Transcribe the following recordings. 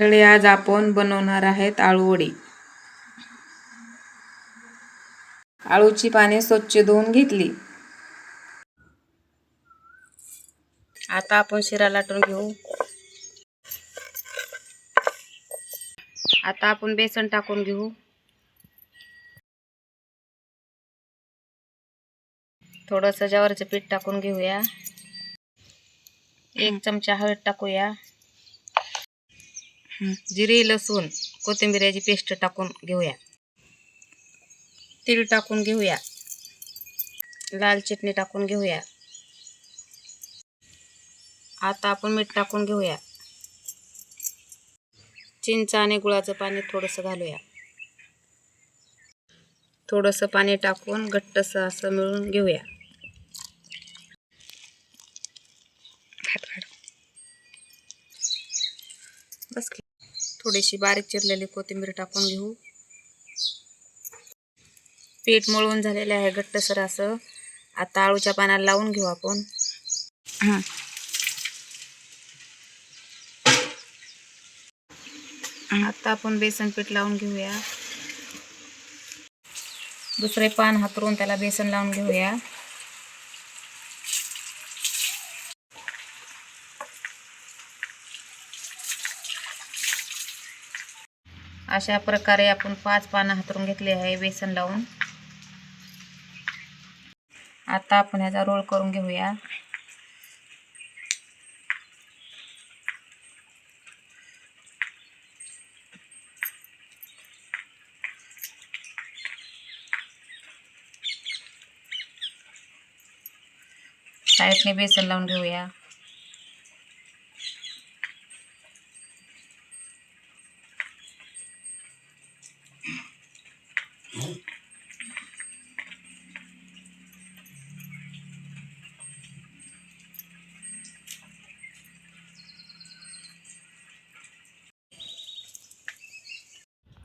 मंडळी आज आपण बनवणार आहेत आळू वडी. आळूची पाने स्वच्छ धुवून घेतली. आता आपण शिरा लाटून घेऊ. आता आपण बेसन टाकून घेऊ. थोडंसं ज्वारीचं पीठ टाकून घेऊया. एक चमचा हळद टाकूया. जिरे लसूण कोथिंबिऱ्याची पेस्ट टाकून घेऊया. तीळ टाकून घेऊया. लाल चटणी टाकून घेऊया. आता आपण मीठ टाकून घेऊया. चिंच आणि गुळाचं पाणी थोडंसं घालूया. थोडंसं पाणी टाकून घट्टसं असं मिळून घेऊया. बस थोडीशी बारीक चिरलेली कोथिंबीर टाकून घेऊ. पीठ मळून झालेले आहे घट्टसर असं. आता आळूच्या पानाला लावून घेऊ आपण. आता आपण बेसन पीठ लावून घेऊया. दुसरे पान हातरून त्याला बेसन लावून घेऊया. अशा प्रकारे आपण पाच पानं हातरून घेतली आहे, बेसन आता आपण ह्याचा रोल करून घेऊया. साईडने बेसन लावून घेऊया.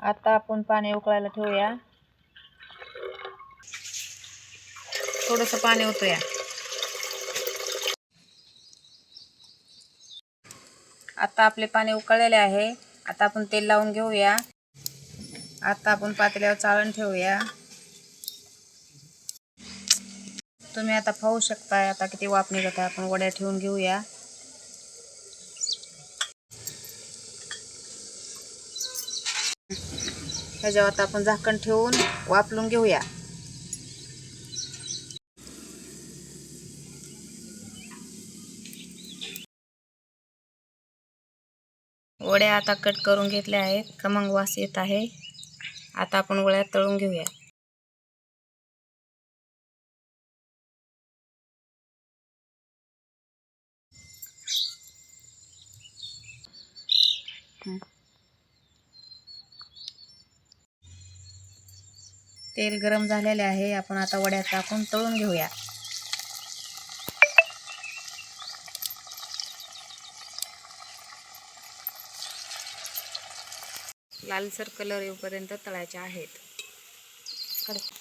आता आपण पाणी उकळायला ठेवूया. थोडंसं पाणी होतोया आता आपले पाणी उकळलेले आहे. आता आपण तेल लावून घेऊया. आता आपण पातेल्यावर चाळण ठेवूया. तुम्ही आता पाहू शकताय आता किती वाफ निघत आहे. आपण वड्या ठेवून घेऊया. ह्याच्यावर आता आपण झाकण ठेवून वापरून घेऊया. वड्या आता कट करून घेतल्या आहेत. खमंग वास येत आहे. आता आपण वड्या तळून घेऊया. तेल गरम झालेले आहे. आपण आता वड्या टाकून तळून घेऊया. लालसर कलर येऊपर्यंत तळायचे आहेत. कडक